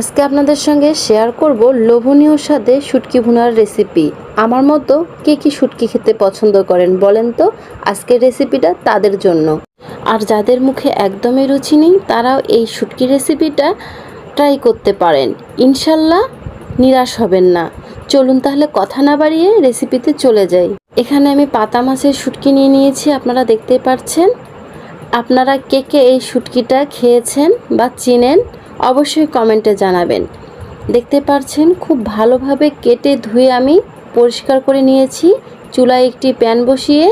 আজকে আপনাদের সঙ্গে শেয়ার করব লোভনীয় স্বাদে শুটকি ভুনার রেসিপি আমার মতো কে কি শুটকি খেতে পছন্দ করেন বলেন তো? আজকের রেসিপিটা তাদের জন্য। আর যাদের মুখে একদমই রুচি নেই, তারাও এই শুটকি রেসিপিটা ট্রাই করতে পারেন। ইনশাল্লাহ নিরাশ হবেন না। চলুন তাহলে কথা না বাড়িয়ে রেসিপিতে চলে যাই। এখানে আমি পাতা মাছের শুটকি নিয়ে নিয়েছি, আপনারা দেখতে পাচ্ছেন আপনারা কে কে এই শুটকিটা খেয়েছেন বা চিনেন অবশ্যই কমেন্টে জানাবেন। দেখতে পাচ্ছেন খুব ভালোভাবে কেটে ধুয়ে আমি পরিষ্কার করে নিয়েছি। চুলায় একটি প্যান বসিয়ে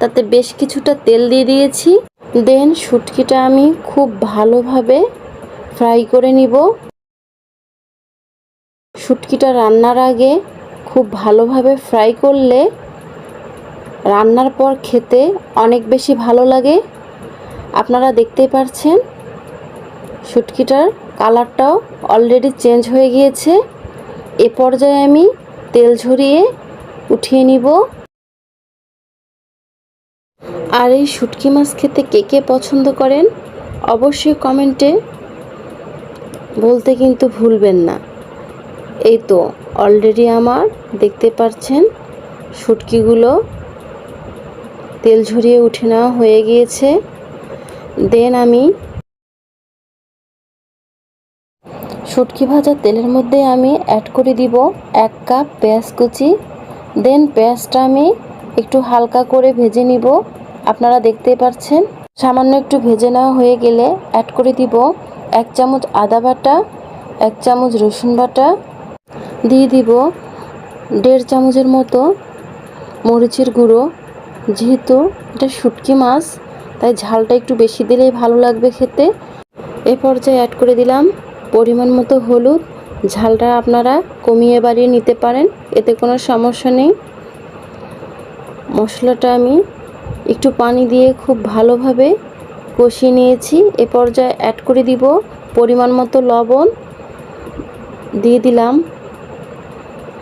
তাতে বেশ কিছুটা তেল দিয়ে দিয়েছি। দেন শুটকিটা আমি খুব ভালোভাবে ফ্রাই করে নিব। শুটকিটা রান্নার আগে খুব ভালোভাবে ফ্রাই করলে রান্নার পর খেতে অনেক বেশি ভালো লাগে। আপনারা দেখতেই পাচ্ছেন শুটকিটার কালারটাও অলরেডি চেঞ্জ হয়ে গিয়েছে। এ পর্যায়ে আমি তেল ঝরিয়ে উঠিয়ে নিব। আর এই শুটকি মাছ খেতে কে কে পছন্দ করেন, অবশ্যই কমেন্টে বলতে কিন্তু ভুলবেন না। এই তো অলরেডি আমার দেখতে পাচ্ছেন শুটকিগুলো তেল ঝরিয়ে উঠে নেওয়া হয়ে গিয়েছে। দেন আমি শুটকি ভাজা তেলের মধ্যে আমি অ্যাড করে দিব এক কাপ পেঁয়াজ কুচি। দেন পেঁয়াজটা আমি একটু হালকা করে ভেজে নিব। আপনারা দেখতে পাচ্ছেন সামান্য একটু ভেজে নেওয়া হয়ে গেলে অ্যাড করে দিব এক চামচ আদা বাটা, এক চামচ রসুন বাটা। দিয়ে দিব দেড় চামচের মতো মরিচের গুঁড়ো। যেহেতু এটা শুটকি মাছ, তাই ঝালটা একটু বেশি দিলেই ভালো লাগবে খেতে। এ পর্যায়ে অ্যাড করে দিলাম পরিমাণ মতো হলুদ, ঝালটা আপনারা কমিয়ে বাড়িয়ে নিতে পারেন, এতে কোনো সমস্যা নেই। মশলাটা আমি একটু পানি দিয়ে খুব ভালোভাবে কষিয়ে নিয়েছি। এ পর্যায়ে অ্যাড করে দিব পরিমাণ মতো লবণ। দিয়ে দিলাম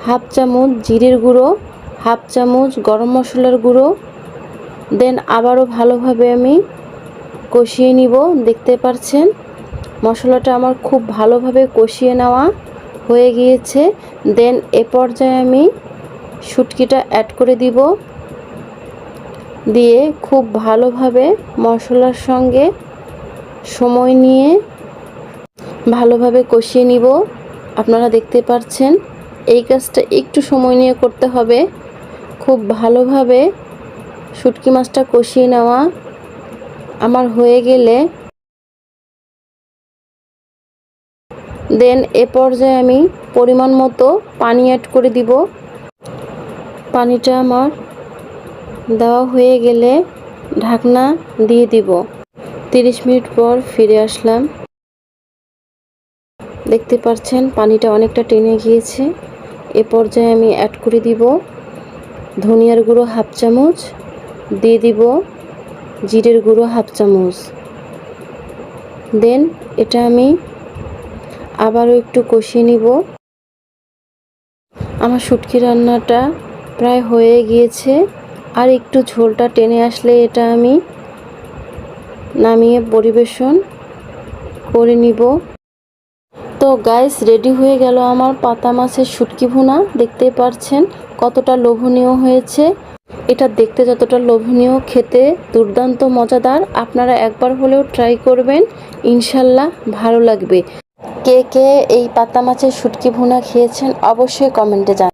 হাফ চামচ জিরের গুঁড়ো, হাফ চামচ গরম মশলার গুঁড়ো। দেন আবারও ভালোভাবে আমি কষিয়ে নিব, দেখতে পাচ্ছেন মশলাটা আমার খুব ভালোভাবে কষিয়ে নেওয়া হয়ে গিয়েছে। দেন এ পর্যায়ে আমি শুটকিটা অ্যাড করে দিব। দিয়ে খুব ভালোভাবে মশলার সঙ্গে সময় নিয়ে ভালোভাবে কষিয়ে নিব। আপনারা দেখতে পাচ্ছেন, এই কাজটা একটু সময় নিয়ে করতে হবে। খুব ভালোভাবে শুটকি মাছটা কষিয়ে নেওয়া আমার হয়ে গেলে দেন এ পর্যায়ে আমি পরিমাণ মতো পানি অ্যাড করে দিব। পানিটা আমার দেওয়া হয়ে গেলে ঢাকনা দিয়ে দিব। তিরিশ মিনিট পর ফিরে আসলাম। দেখতে পাচ্ছেন পানিটা অনেকটা টেনে গিয়েছে। এ পর্যায়ে আমি অ্যাড করে দিব ধনিয়ার গুঁড়ো হাফ চামচ, দিয়ে দিব জিরের গুঁড়ো হাফ চামচ। দেন এটা আমি আবারও একটু কষিয়ে নিব। আমার শুটকি রান্নাটা প্রায় হয়ে গিয়েছে। আর একটু ঝোলটা টেনে আসলে এটা আমি নামিয়ে পরিবেশন করে নিব। তো গাইস রেডি হয়ে গেল আমার পাতা মাছের শুটকি ভুনা। দেখতে পারছেন কতটা লোভনীয় হয়েছে। এটা দেখতে যতটা লোভনীয়, খেতে দুর্দান্ত, মজাদার। আপনারা একবার হলেও ট্রাই করবেন। ইনশাল্লাহ ভালো লাগবে। কে কে এই পাতা মাছের শুটকি ভুনা খেয়েছেন অবশ্যই কমেন্টে জানান